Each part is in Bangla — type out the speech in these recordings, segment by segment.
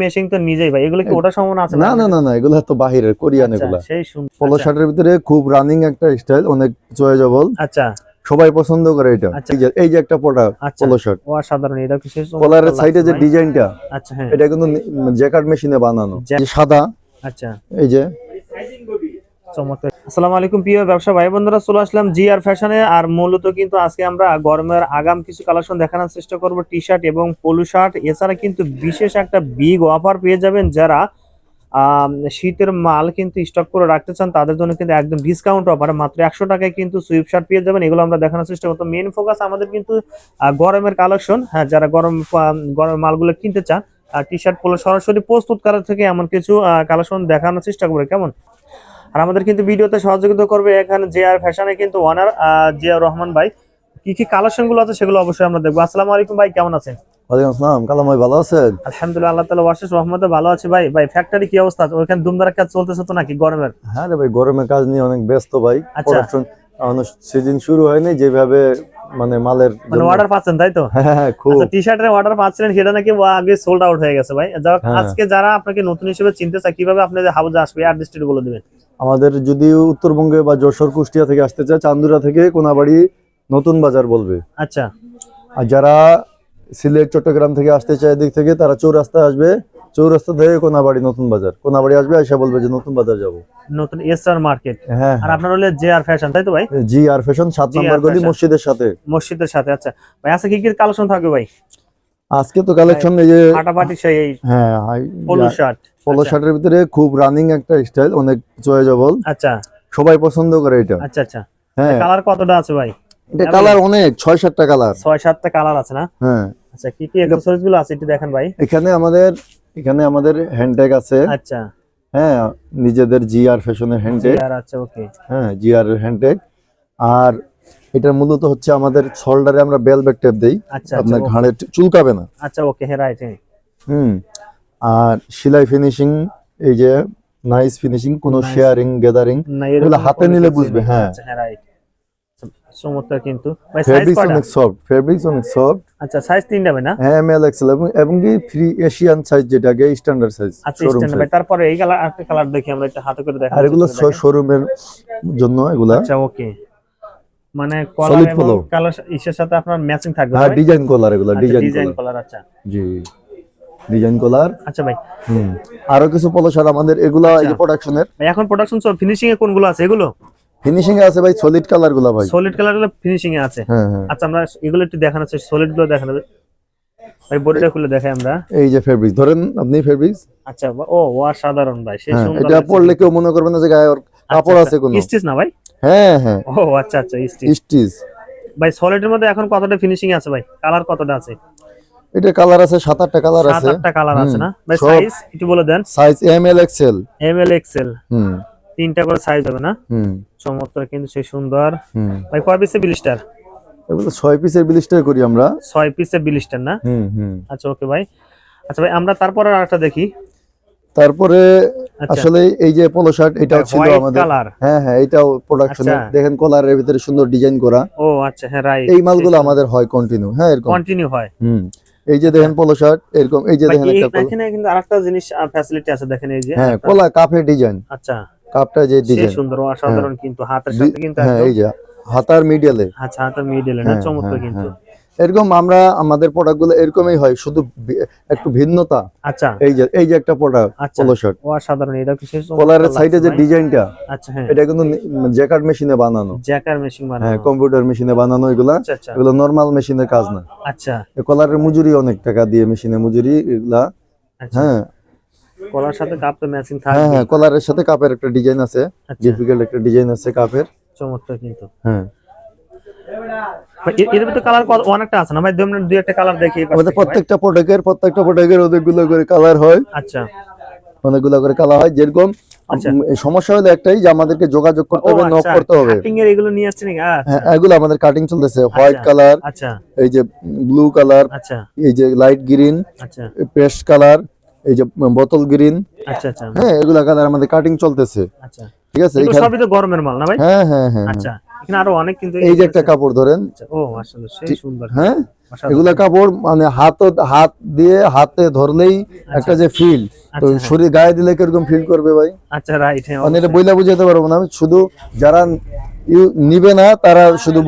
মেশিং তো নিজেই ভাই এগুলো কি ওটা সমান আছে না না না না এগুলো তো বাহিরের কোরিয়ান এগুলো। সেই পোলো আচ্ছা, শার্টের ভিতরে খুব রানিং একটা স্টাইল অনেক চয়েজেবল আচ্ছা। সবাই পছন্দ করে এটা। আচ্ছা। এই যে একটা প্রোডাক্ট আচ্ছা। পোলো শার্ট ও সাধারণ এটা কি কলারের সাইডে যে। ডিজাইনটা আচ্ছা হ্যাঁ। এটা কিন্তু জ্যাকেট মেশিনে বানানো। সাদা আচ্ছা। এই যে চমৎকার। আসসালামু আলাইকুম প্রিয় ব্যবসা ভাই বন্ধুরা চলে আসলাম জি আর ফ্যাশনে। আর মূলত কিন্তু আজকে আমরা গরমের আগাম কিছু কালেকশন দেখানোর চেষ্টা করব টি শার্ট এবং পলু শার্ট। এছাড়া কিন্তু বিশেষ একটা বিগ অফার পেয়ে যাবেন যারা শীতের মাল কিন্তু স্টক করে রাখতে চান, তাদের জন্য কিন্তু একদম ডিসকাউন্ট অফার মাত্র একশো টাকায় কিন্তু সুইপ শার্ট পেয়ে যাবেন, এগুলো আমরা দেখানোর চেষ্টা করতাম মেন ফোকাস আমাদের কিন্তু গরমের কালেকশন। হ্যাঁ যারা গরম গরমের মালগুলো কিনতে চান টি শার্ট পোলো সরাসরি প্রস্তুত করার থেকে এমন কিছু কালেকশন দেখানোর চেষ্টা করবে। কেমন? আর আমাদের কিন্তু ভিডিওতে সহযোগিতা করবে এখানে জে আর ফ্যাশনে কিন্তু ওনার জিয়া রহমান ভাই। কি কি কালেকশনগুলো আছে সেগুলো অবশ্যই আমরা দেখব। আসসালামু আলাইকুম ভাই কেমন আছেন? ওয়ালাইকুম আসসালাম কালাম ভাই ভালো আছেন? আলহামদুলিল্লাহ আল্লাহ তালা ওয়াশেষ রহমতে ভালো আছে ভাই। ভাই ফ্যাক্টরি কি অবস্থা? ওইখানে দুমদার কাজ চলতেছে তো নাকি গরমের? হ্যাঁ রে ভাই গরমের কাজ নিয়ে অনেক ব্যস্ত ভাই। আচ্ছা। প্রোডাকশন সিজন শুরু হয়নি যেভাবে মানে মালের মানে অর্ডার পাচ্ছেন তাই তো? হ্যাঁ হ্যাঁ খুব। আচ্ছা টি শার্টের অর্ডার পাচ্ছিলেন সেটা নাকি আগে সোল্ড আউট হয়ে গেছে ভাই। আজকে যারা আপনাকে নতুন হিসেবে চিনতে চায় কীভাবে আপনাদের হাউজে আসবে অ্যাড্রেস বলে দিবেন। আমাদের যদি উত্তরবঙ্গে বা যশোর কুষ্টিয়া থেকে আসতে চায় চান্দুরা থেকে কোনাবাড়ি নতুন বাজার বলবে। আচ্ছা। আর যারা সিলেট চট্টগ্রাম থেকে আসতে চায় এদিক থেকে তারা চৌরাস্তা আসবে। চৌরাস্তা থেকে কোনাবাড়ি নতুন বাজার। কোনাবাড়ি আসবে এসে বলবে যে নতুন বাজার যাব। নতুন এস আর মার্কেট হ্যাঁ। আর আপনার হলে জে আর ফ্যাশন তাই তো ভাই? জি আর ফ্যাশন সাত নম্বর গলি মসজিদের সাথে। মসজিদের সাথে আচ্ছা। ভাই আজকে কি কি কালেকশন থাকবে ভাই? আজকে তো কালেকশন এই যে ফাটাফাটি সেই হ্যাঁ পলু শার্ট পোলো শার্টের ভিতরে খুব রানিং একটা স্টাইল অনেক চয়েজেবল আচ্ছা। সবাই পছন্দ করে এটা। আচ্ছা আচ্ছা। হ্যাঁ। কালার কতটা আছে ভাই? এটা কালার অনেক ছয় সাতটা কালার ছয় সাতটা কালার আছে না? হ্যাঁ। আচ্ছা কি কি অ্যাকসেসরিজগুলো আছে একটু দেখেন ভাই। এখানে আমাদের এখানে আমাদের হ্যান্ডট্যাগ আছে। আচ্ছা। হ্যাঁ নিজেদের জি আর ফ্যাশনের হ্যান্ডট্যাগ আর আচ্ছা ওকে হ্যাঁ জি আর হ্যান্ডট্যাগ আর এটা মূলত হচ্ছে আমাদের শোল্ডারে আমরা বেলবেট টেপ দেই। আচ্ছা আপনার আচ্ছা ঘাড়ে চুলকাবে না। আচ্ছা ওকে হ্যাঁ রাইট হ্যাঁ হুম আর সেলাই ফিনিশিং এই যে নাইস ফিনিশিং কোনো. শেয়ারিং গ্যাদারিং এগুলো হাতে নিলে বুঝবে। হ্যাঁ। আচ্ছা রাইট চমৎকার কিন্তু। ফেব্রিক্স অনেক সফট ফেব্রিক্স অনেক সফট আচ্ছা সাইজ তিনটা হবে না? হ্যাঁ এম এল এক্সেল এবং এবং কি free Asian size standard size আচ্ছা তারপরে এই কালার দেখি আমরা একটু হাতে করে দেখাই আর এগুলো শোরুমের জন্য এগুলা। আচ্ছা ওকে মানে কলার এবং কালার ইসের সাথে আপনার ম্যাচিং থাকবে হ্যাঁ ডিজাইন কলার এগুলা ডিজাইন ডিজাইন কলার আচ্ছা। জি ডিজাইন কলার আচ্ছা ভাই। হুম আরও কিছু পলো শার্ট আমাদের এগুলা এই যে আচ্ছা। প্রোডাকশনের এখন প্রোডাকশন সব ফিনিশিং এ কোনগুলো আছে? এগুলো? ফিনিশিং এ আছে ভাই সলিড কালারগুলা ভাই। সলিড কালারগুলো ফিনিশিং এ আছে। হ্যাঁ হ্যাঁ। আচ্ছা আমরা এগুলো একটু দেখানো চাই সলিডগুলো দেখানো। ভাই বডিটা খুলে দেখাই আমরা। এই যে ফেব্রিক্স ধরেন আপনি ফেব্রিক্স আচ্ছা ও ও সাধারণ ভাই সেই হ্যাঁ সুন্দর এটা পরলে কেউ মনে করবে না যে গায়ে কাপড় আছে কোনো। স্টিচ না ভাই? হ্যাঁ হ্যাঁ। ও আচ্ছা আচ্ছা স্টিচ স্টিচ ভাই সলিডের মধ্যে এখন কতটা ফিনিশিং আছে ভাই? কালার কতটা আছে? এটা কালার আছে সাত আটটা কালার সাত আছে। আটটা কালার আছে না? ভাই সাইজ একটু বলে দেন। Size M L XL M L XL হুম। তিনটা করে সাইজ হবে না? হুম। চমৎকার কিন্তু সেই সুন্দর। হুম। ভাই কয় পিসে বিলিস্টার এগুলো ছয় পিসের বিলিস্টার করি আমরা। ছয় পিসে বিলিস্টার না? হুম হুম। আচ্ছা ওকে ভাই। আচ্ছা ভাই আমরা তারপরে আরেকটা দেখি। তারপরে আচ্ছা। আসলে এই যে পলো শার্ট এটাও ছিল আমাদের হ্যাঁ হ্যাঁ এটাও প্রোডাকশনে আচ্ছা। দেখেন কলারের ভিতরে সুন্দর ডিজাইন করা। ও আচ্ছা হ্যাঁ রাইট এই মালগুলো আমাদের হয় কন্টিনিউ হ্যাঁ এরকম। কন্টিনিউ হয়। হুম। এই যে দেখেন পোলো শার্ট এরকম এই যে দেখেন একটা এখানে কিন্তু আরেকটা জিনিস ফ্যাসিলিটি আছে দেখেন এই যে হ্যাঁ কলা কাপের ডিজাইন আচ্ছা। কাপটা যে ডিজাইন সুন্দর অসাধারণ কিন্তু হাতের সাথে কিন্তু হ্যাঁ এই যে হাতার মিডিয়ালে আচ্ছা হাতের মিডলে না চমৎকার কিন্তু। এরকম আমরা আমাদের প্রোডাক্টগুলো এরকমই হয় শুধু একটু ভিন্নতা। আচ্ছা। এই যে এই যে একটা প্রোডাক্ট পোলো শার্ট অসাধারণ এটা কলারের সাইডে যে। ডিজাইনটা আচ্ছা হ্যাঁ। এটা কিন্তু জ্যাকার্ড মেশিনে বানানো। জ্যাকার মেশিন হ্যাঁ কম্পিউটার মেশিনে বানানো এগুলা। আচ্ছা আচ্ছা। এগুলো নর্মাল মেশিনের কাজ না। আচ্ছা। কলারের মজুরি অনেক টাকা দিয়ে মেশিনে মজুরি এগুলা। আচ্ছা। হ্যাঁ। কলার সাথে কাপটা ম্যাচিং হ্যাঁ থাকবে। হ্যাঁ কলারের সাথে কাপের একটা ডিজাইন আছে। ডিফিকাল্ট একটা ডিজাইন আছে কাপের চমৎকার কিন্তু। হ্যাঁ। এর- এর ভিতরে কালার অনেকটা আছে না? ভাই দুই একটা কালার দেখি আমাদের প্রত্যেকটা প্রোডাক্টের প্রত্যেকটা প্রোডাক্টের অনেকগুলো করে কালার হয়। আচ্ছা। অনেকগুলো করে কালার যেরকম। উম, এই সমস্যা হলো একটাই যে আমাদেরকে যোগাযোগ করতে হবে নক করতে হবে। কাটিং এর এগুলো নিয়ে আসছে হ্যাঁ এগুলো আমাদের কাটিং চলতেছে। হোয়াইট আচ্ছা। কালার আচ্ছা। এই যে ব্লু কালার আচ্ছা। এই যে লাইট গ্রিন আচ্ছা। পেস্ট কালার এই যে বোতল গ্রিন আচ্ছা আচ্ছা। হ্যাঁ এগুলা কালার আমাদের কাটিং চলতেছে। আচ্ছা। ঠিক আছে? সবই তো গরমের মাল না ভাই? হ্যাঁ হ্যাঁ হ্যাঁ হ্যাঁ। আচ্ছা। আরও অনেক কিন্তু এই যে একটা কাপড় ধরেন। আচ্ছা, ও আসলে সেই সুন্দর। হ্যাঁ? এগুলা কাপড় মানে হাত হাত দিয়ে হাতে ধরলেই একটা যে ফিল তো আচ্ছা, হ্যাঁ। শরীর গায়ে দিলে কীরকম ফিল করবে ভাই? আচ্ছা রাইট হ্যাঁ মানে এটা বইলা বুঝাতে পারব না আমি শুধু যারা নিবে না তারা শুধু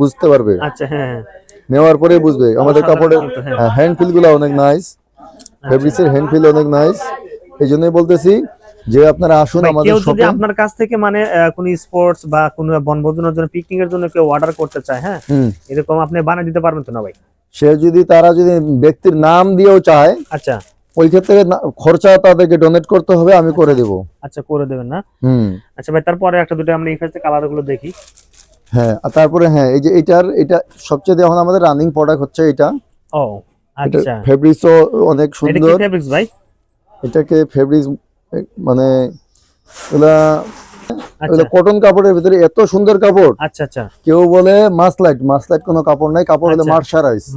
বুঝতে পারবে। আচ্ছা হ্যাঁ হ্যাঁ। নেওয়ার পরে বুঝবে। আমাদের কাপড়ের হ্যাঁ। হ্যান্ড ফিলগুলো অনেক নাইস ফেব্রিক্সের হ্যান্ড ফিল অনেক নাইস এই জন্যই বলতেছি যে আপনারা আসুন আমাদের কেউ যদি আপনার কাছ থেকে মানে কোনো স্পোর্টস বা কোনো বনভোজনের জন্য পিকনিক এর জন্য কেউ অর্ডার করতে চায় হ্যাঁ? এরকম আপনি বানিয়ে দিতে পারবেন তো না ভাই? সে যদি তারা যদি ব্যক্তির নাম দিয়েও চায় আচ্ছা। ওই ক্ষেত্রে খরচা তাদেরকে ডোনেট করতে হবে আমি করে দেব। আচ্ছা করে দেবেন না? হুম। আচ্ছা ভাই তারপরে একটা দুটো আমরা এই কালারগুলো দেখি। হ্যাঁ আর তারপরে হ্যাঁ এই যে এটার এটা সবচেয়ে এখন আমাদের রানিং প্রোডাক্ট হচ্ছে এটা। ও আচ্ছা। ফেব্রিক্সও অনেক সুন্দর এটা কি ফেব্রিক্স ভাই? এটাকে ফেব্রিক্স মানে এগুলা আচ্ছা। কটন কাপড়ের ভিতরে এত সুন্দর কাপড়। আচ্ছা আচ্ছা। কেউ বলে কোনো কাপড় নাই কাপড় হলো আচ্ছা।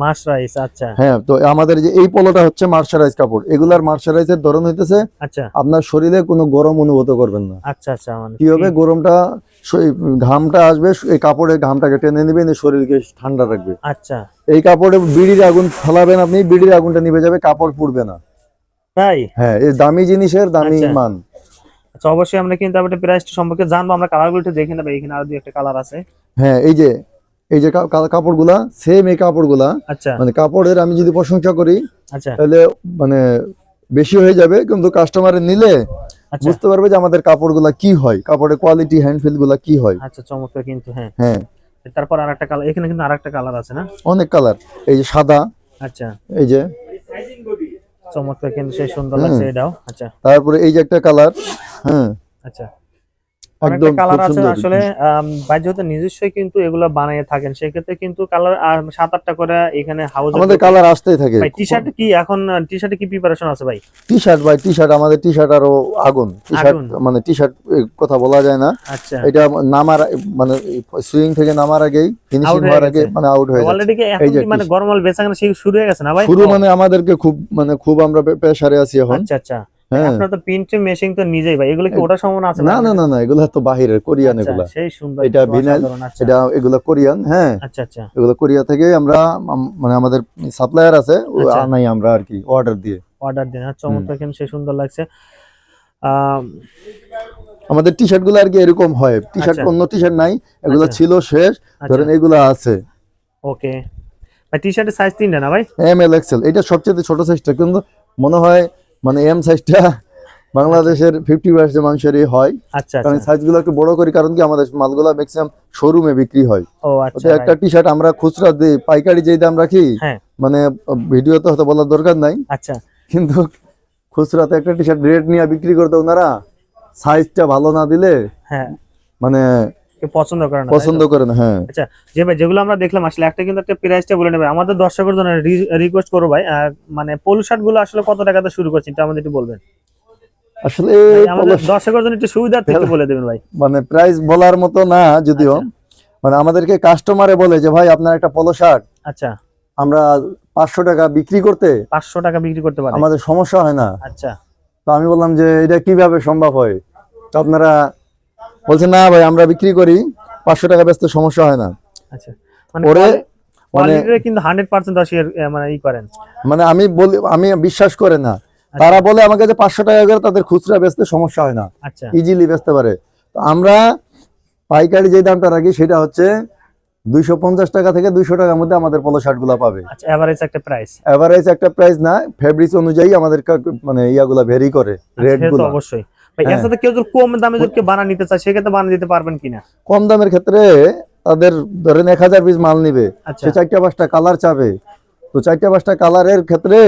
মার্শারাইজ আচ্ছা। হ্যাঁ তো আমাদের যে এই পলোটা হচ্ছে মার্শারাইজ কাপড়। এগুলার মার্শারাইজের ধরন হইতেছে আচ্ছা। আপনার শরীরে কোনো গরম অনুভূত করবেন না। আচ্ছা আচ্ছা মানে কি হবে? গরমটা ঘামটা আসবে এই কাপড়ের ঘামটাকে টেনে নেবে নিয়ে শরীরকে ঠান্ডা রাখবে। আচ্ছা। এই কাপড়ে বিড়ির আগুন ফেলাবেন আপনি বিড়ির আগুনটা নিভে যাবে কাপড় পুড়বে না। তাই? হ্যাঁ এই দামি জিনিসের দামি আচ্ছা। মান। আচ্ছা অবশ্যই আমরা কিন্তু আবার প্রাইসটা সম্পর্কে জানব। আমরা কালারগুলো একটু দেখে নেব এখানে আরও দুই একটা কালার আছে। হ্যাঁ এই যে এই যে কাপড়গুলা সেম এই কাপড়গুলা আচ্ছা। মানে কাপড়ের আমি যদি প্রশংসা করি আচ্ছা। তাহলে মানে বেশি হয়ে যাবে কিন্তু কাস্টমারের নিলে আচ্ছা। বুঝতে পারবে যে আমাদের কাপড়গুলা কি হয় কাপড়ের কোয়ালিটি হ্যান্ডফিলগুলা কি হয়। আচ্ছা চমৎকার কিন্তু হ্যাঁ। হ্যাঁ। তারপর আরেকটা কালার এখানে কিন্তু আরেকটা কালার আছে না? অনেক কালার এই যে সাদা আচ্ছা। এই যে চমৎকার কিন্তু সেই সুন্দর লাগছে এটাও। আচ্ছা। তারপরে এই যে একটা কালার হ্যাঁ আচ্ছা। অনেকটা কালার আছে আসলে ভাই যেহেতু নিজস্বই কিন্তু এগুলো বানিয়ে থাকেন সেক্ষেত্রে কিন্তু কালার সাত আটটা করে এখানে হাউস আমাদের কালার আসতেই থাকে। ভাই টি শার্ট কি এখন টি শার্টে কি প্রিপারেশন আছে ভাই? টি শার্ট ভাই টি শার্ট আমাদের টি শার্ট আরও আগুন। টি শার্ট মানে টি শার্ট কথা বলা যায় না। আচ্ছা। এটা নামার মানে সুইং থেকে নামার আগেই ফিনিশিং হওয়ার আগে মানে আউট হয়ে যাচ্ছে। অলরেডি এখন মানে গরমাল বেচাকেনা শুরু হয়ে গেছে না ভাই? শুরু মানে আমাদেরকে খুব মানে খুব আমরা পে- পেশারে আছি এখন। আচ্ছা আচ্ছা। আপনার তো প্রিন্ট মেশিং তো নিজেই ভাই এগুলো কি সম্ভাবনা আছে না না না না এগুলা তো বাহিরের কোরিয়ান আচ্ছা, এগুলা। সেই সুন্দর এটা কিন্তু, vinyl, অসাধারণ, আচ্ছা। এটা এগুলা কোরিয়ান হ্যাঁ। আচ্ছা আচ্ছা। এগুলো কোরিয়া থেকে আমরা মানে আমাদের সাপ্লায়ার আছে। আনাই আমরা আর কি অর্ডার দিয়ে। অর্ডার দিন চমৎকার কিন্তু সেই সুন্দর লাগছে। আম, আমাদের টি শার্টগুলো আর কি এরকম হয় টি শার্ট। অন্য টি শার্ট নাই এগুলো। ছিল শেষ ধরেন এগুলো আছে। ওকে। টি শার্টের সাইজ তিনটা না ভাই? এম এল এক্সেল এটা সবচেয়ে ছোট সাইজটা কিন্তু মনে হয় মানে এম সাইজটা বাংলাদেশের ফিফটি পার্সেন্ট মানুষেরই হয়। আচ্ছা কারণ আচ্ছা। সাইজগুলো একটু বড় করি কারণ কি আমাদের মালগুলো ম্যাক্সিমাম শোরুমে বিক্রি হয়। আচ্ছা একটা টি শার্ট আমরা খুচরা দিই পাইকারি যেই দাম রাখি হ্যাঁ। মানে ভিডিওতে হয়তো বলার দরকার নাই। আচ্ছা। কিন্তু খুচরাতে একটা টি শার্ট রেট নিয়ে বিক্রি করতে ওনারা সাইজটা ভালো না দিলে হ্যাঁ। মানে পছন্দ করে না পছন্দ করে না হ্যাঁ। আচ্ছা যে ভাই যেগুলো আমরা দেখলাম আসলে একটা কিন্তু একটা প্রাইসটা বলে নেবে। আমাদের দর্শকের জন্য রিকোয়েস্ট করব ভাই মানে পোলো শার্টগুলো আসলে কত টাকাতে শুরু করছি এটা আমাদের একটু বলবেন। আসলে আমাদের দর্শকের জন্য একটু সুবিধার্থে একটু বলে দেবেন ভাই। মানে প্রাইস বলার মতো না যদিও। আচ্ছা। মানে আমাদেরকে কাস্টমারে বলে যে ভাই আপনার একটা পলো শার্ট আচ্ছা। আমরা পাঁচশো টাকা বিক্রি করতে পাঁচশো টাকা বিক্রি করতে পারে আমাদের সমস্যা হয় না। আচ্ছা। তো আমি বললাম যে এটা কীভাবে সম্ভব হয়? তো আপনারা বলছে না ভাই আমরা বিক্রি করি পাঁচশো টাকা ব্যস্ত সমস্যা হয় না। আচ্ছা মানে পরে মানে কিন্তু হান্ড্রেড পার্সেন্ট মানে ই করেন। মানে আমি বলি আমি বিশ্বাস করে না। আচ্ছা। তারা বলে আমাকে যে পাঁচশো টাকা করে তাদের খুচরা বেচতে সমস্যা হয় না। আচ্ছা। ইজিলি বেচতে পারে। তো আমরা পাইকারি যে দামটা রাখি সেটা হচ্ছে দুইশো পঞ্চাশ টাকা থেকে দুইশো টাকার মধ্যে আমাদের পলো শার্টগুলা পাবে। আচ্ছা একটা প্রাইস এভারেজ একটা প্রাইস না ফেব্রিক্স অনুযায়ী আমাদের মানে ইয়াগুলা ভেরি করে রেট অবশ্যই। ভাই এর। সাথে কেউ যদি কম দামে যদি কেউ বানা নিতে চায় সেক্ষেত্রে বানিয়ে দিতে পারবেন কিনা? কম দামের ক্ষেত্রে তাদের ধরেন এক হাজার পিস মাল নিবে সে চারটা পাঁচটা কালার চাবে। তো চারটা পাঁচটা কালারের ক্ষেত্রে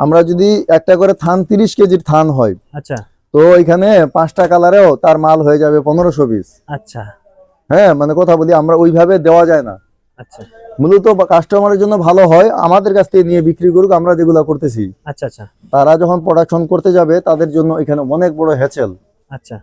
আমরা যদি একটা করে থান তিরিশ কেজির থান হয় আচ্ছা। তো এখানে পাঁচটা কালারেও তার মাল হয়ে যাবে পনেরোশো পিস আচ্ছা। হ্যাঁ মানে কথা বলি আমরা ওইভাবে দেওয়া যায় না। আচ্ছা। মূলত কাস্টমারের জন্য ভালো হয় আমাদের কাছ থেকে নিয়ে বিক্রি করুক আমরা যেগুলো করতেছি। আচ্ছা আচ্ছা। তারা যখন প্রোডাকশন করতে যাবে তাদের জন্য এখানে অনেক বড় হ্যাচেল আচ্ছা।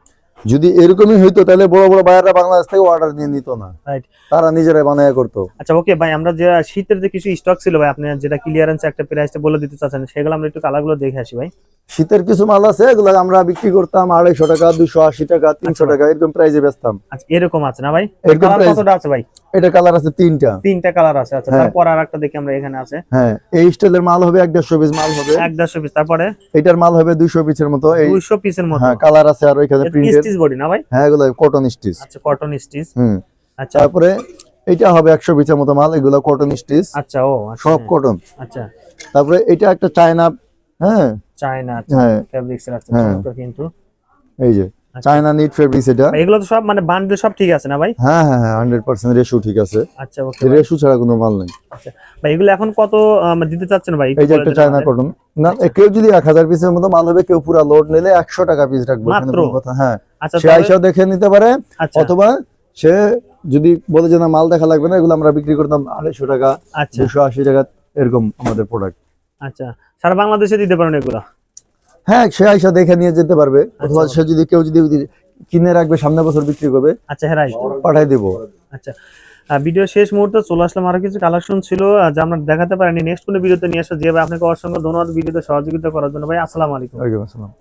যদি এরকমই হইতো তাহলে বড় বড় বায়াররা বাংলাদেশ থেকে অর্ডার নিয়ে নিত না। রাইট তারা নিজেরাই বানায় করতো। আচ্ছা ওকে ভাই আমরা যে শীতের যে কিছু স্টক ছিল ভাই আপনি যেটা ক্লিয়ারেন্স একটা প্রাইসটা বলে দিতে চাচ্ছেন সেগুলো আমরা একটু কালারগুলো দেখে আসি ভাই। শীতের কিছু মাল আছে এগুলো আমরা বিক্রি করতাম আড়াইশো টাকা দুশো আশি টাকা তিনশো আচ্ছা। টাকা এরকম প্রাইজে বেচতাম। আচ্ছা এরকম আছে না ভাই? এরকম কতটা আছে ভাই? এটা কালার আছে তিনটা। তিনটা কালার আছে আচ্ছা হ্যাঁ। তারপর আর একটা দেখি আমরা এখানে আছে। হ্যাঁ এই স্টাইলের মাল হবে এক দেড়শো পিস মাল হবে। এক দেড়শো পিস তারপরে? এটার মাল হবে দুইশো পিসের মতো এই দুইশো পিসের মতো। হ্যাঁ কালার আছে আর ওইখানে প্রিন্টের স্টিচ বডি না ভাই? হ্যাঁ এগুলো কটন স্টিচ আচ্ছা কটন স্টিচ হুম। আচ্ছা। তারপরে এটা হবে একশো পিসের মতো মাল এগুলো কটন স্টিচ আচ্ছা ও আচ্ছা, সব কটন আচ্ছা। তারপরে এটা একটা চায়না হ্যাঁ? চায়না আচ্ছা। হ্যাঁ। ফেব্রিক্স আছে হ্যাঁ। কিন্তু। এই যে। চায়না নিট ফেব্রিক্স এটা। এগুলো তো সব মানে বান্ডেল সব ঠিক আছে না ভাই? হ্যাঁ হ্যাঁ হ্যাঁ হান্ড্রেড পার্সেন্ট রেশু ঠিক আছে। আচ্ছা ওকে রেশু ছাড়া কোনো মাল নেই। আচ্ছা। ভাই এগুলো এখন কত দিতে চাচ্ছেন ভাই? এই যে একটা চায়না কটন না কেউ যদি এক হাজার পিসের মতো মাল হবে কেউ পুরো লোড নিলে একশো টাকা পিস রাখবে কথা। হ্যাঁ। আচ্ছা সে আইসাও দেখে নিতে পারে আচ্ছা। অথবা সে যদি বলে যে না মাল দেখা লাগবে না এগুলো আমরা বিক্রি করতাম আড়াইশো টাকা আচ্ছা। দুশো আশি টাকা এরকম আমাদের প্রোডাক্ট আচ্ছা। সারা বাংলাদেশে দিতে পারেন এগুলো? হ্যাঁ সে আইসা দেখে নিয়ে যেতে পারবে। অথবা আচ্ছা। সে যদি কেউ যদি কিনে রাখবে সামনে বছর বিক্রি করবে আচ্ছা হ্যাঁ পাঠাই দিব। আচ্ছা। ভিডিও শেষ মুহূর্তে চলে আসলাম। আরও কিছু কালেকশন ছিল যে আমরা দেখাতে পারিনি। নেক্সট কোনো ভিডিওতে নিয়ে আসা যেভাবে আপনাকে অসংখ্য ধন্যবাদ ভিডিওতে সহযোগিতা করার জন্য। ভাই, আসসালামু আলাইকুম। আসসালাম।